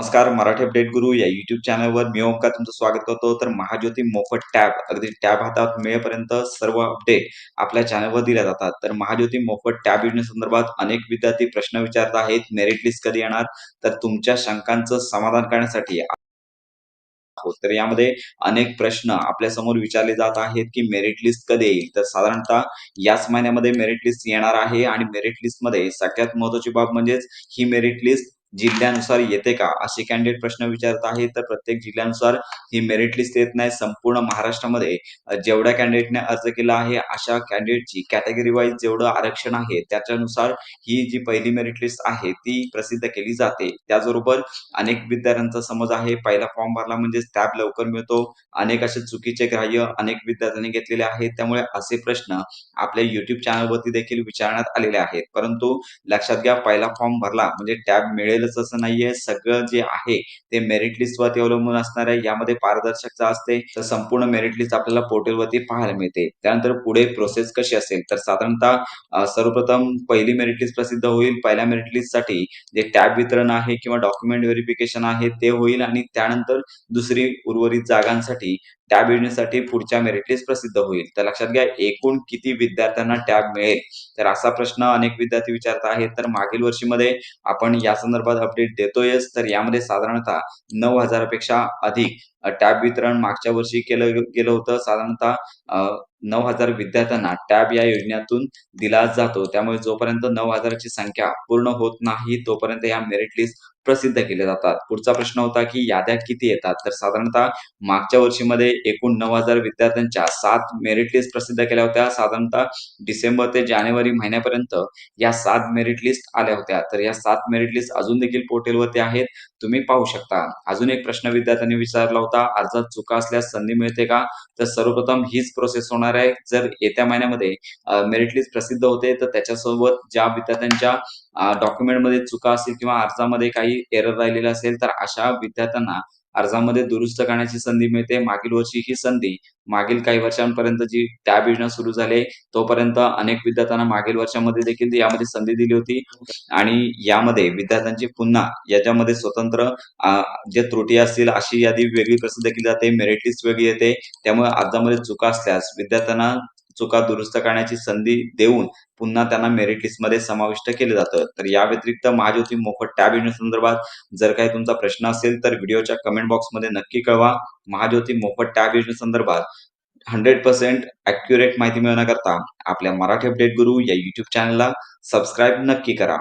नमस्कार मराठी अपडेट गुरु या युट्यूब चॅनलवर मी ओंकार तुमचं स्वागत करतो. तर महाज्योती मोफत टॅब अगदी टॅब हातात मिळेपर्यंत सर्व अपडेट आपल्या चॅनलवर दिल्या जातात. तर महाज्योती मोफत टॅब योजनेसंदर्भात अनेक विद्यार्थी प्रश्न विचारत आहेत मेरिट लिस्ट कधी येणार? तर तुमच्या शंकांचं समाधान करण्यासाठी तर यामध्ये अनेक प्रश्न आपल्यासमोर विचारले जात आहेत की मेरिट लिस्ट कधी येईल? तर साधारणतः याच महिन्यामध्ये मेरिट लिस्ट येणार आहे आणि मेरिट लिस्टमध्ये सगळ्यात महत्वाची बाब म्हणजेच ही मेरिट लिस्ट जिल्ह्यानुसार येते का? असे कॅन्डिडेट प्रश्न विचारत आहे. तर प्रत्येक जिल्ह्यानुसार ही मेरिट लिस्ट येत नाही. संपूर्ण महाराष्ट्रामध्ये जेवढ्या कॅन्डिडेटने अर्ज केला आहे अशा कॅन्डिडेटची कॅटेगरी वाईज जेवढं आरक्षण आहे त्याच्यानुसार ही जी पहिली मेरिट लिस्ट आहे ती प्रसिद्ध केली जाते. त्याचबरोबर अनेक विद्यार्थ्यांचा समज आहे. पहिला फॉर्म भरला म्हणजे टॅब लवकर मिळतो. अनेक असे चुकीचे ग्राह्य अनेक विद्यार्थ्यांनी घेतलेले आहेत. त्यामुळे असे प्रश्न आपल्या युट्यूब चॅनलवरती देखील विचारण्यात आलेले आहेत. परंतु लक्षात घ्या पहिला फॉर्म भरला म्हणजे टॅब मिळेल मिळेलच असं नाहीये. सगळं जे आहे ते मेरिट लिस्टवरती अवलंबून असणार आहे. यामध्ये पारदर्शकता असते तर संपूर्ण मेरिट लिस्ट आपल्याला पोर्टलवरती पाहायला मिळते. त्यानंतर पुढे प्रोसेस कशी असेल? तर साधारणतः सर्वप्रथम पहिली मेरिट लिस्ट प्रसिद्ध होईल. पहिल्या मेरिट लिस्टसाठी जे टॅब वितरण आहे किंवा डॉक्युमेंट व्हेरिफिकेशन आहे ते होईल. आणि त्यानंतर दुसरी उर्वरित जागांसाठी टॅब योजनेसाठी पुढच्या मेरिट लिस्ट प्रसिद्ध होईल. तर लक्षात घ्या एकूण किती विद्यार्थ्यांना टॅब मिळेल? तर असा प्रश्न अनेक विद्यार्थी विचारत आहेत. तर मागील वर्षीमध्ये आपण या संदर्भात अपडेट देतोयच. तर यामध्ये साधारणतः नऊ हजारापेक्षा अधिक टॅब वितरण मागच्या वर्षी केलं गेलं होतं. साधारणतः नऊ हजार विद्यार्थ्यांना टॅब या योजनेतून दिला जातो. त्यामुळे जोपर्यंत नऊ हजाराची संख्या पूर्ण होत नाही तोपर्यंत या मेरिट लिस्ट प्रसिद्ध केले जातात. पुढचा प्रश्न होता की याद्या किती येतात? तर साधारणतः मागच्या वर्षीमध्ये एकूण नऊ हजार विद्यार्थ्यांच्या सात मेरिट लिस्ट प्रसिद्ध केल्या होत्या. साधारणतः डिसेंबर ते जानेवारी महिन्यापर्यंत या सात मेरिट लिस्ट आल्या होत्या. तर या सात मेरिट लिस्ट अजून देखील पोर्टलवरती आहेत. तुम्ही पाहू शकता. अजून एक प्रश्न विद्यार्थ्यांनी विचारला होता. अर्जात चुका असल्यास संधी मिळते का? तर सर्वप्रथम हीच प्रोसेस होणार आहे. जर येत्या महिन्यामध्ये मेरिट लिस्ट प्रसिद्ध होते तर त्याच्यासोबत ज्या विद्यार्थ्यांच्या डॉक्युमेंटमध्ये चुका असतील किंवा अर्जामध्ये काही एरर राहिलेला असेल तर अशा विद्यार्थ्यांना अर्जामध्ये दुरुस्त करण्याची संधी मिळते. मागील वर्षी ही संधी मागील काही वर्षांपर्यंत जी टॅब योजना सुरू झाली तोपर्यंत अनेक विद्यार्थ्यांना मागील वर्षामध्ये देखील यामध्ये संधी दिली होती. आणि यामध्ये विद्यार्थ्यांची पुन्हा याच्यामध्ये स्वतंत्र जे त्रुटी असतील अशी यादी वेगळी प्रसिद्ध केली जाते मेरिट लिस्ट वेगळी येते. त्यामुळे अर्जामध्ये चुका असल्यास विद्यार्थ्यांना चुका दुरुस्त करण्याची संधी देऊन पुन्हा त्यांना मेरिट लिस्टमध्ये समाविष्ट केलं जातं. तर या व्यतिरिक्त महाज्योती मोफत टॅब योजनेसंदर्भात जर काही तुमचा प्रश्न असेल तर व्हिडिओच्या कमेंट बॉक्समध्ये नक्की कळवा. महाज्योती मोफत टॅब योजनेसंदर्भात हंड्रेड पर्सेंट अॅक्युरेट माहिती मिळवण्याकरता आपल्या मराठी अपडेट गुरु या युट्यूब चॅनलला सबस्क्राईब नक्की करा.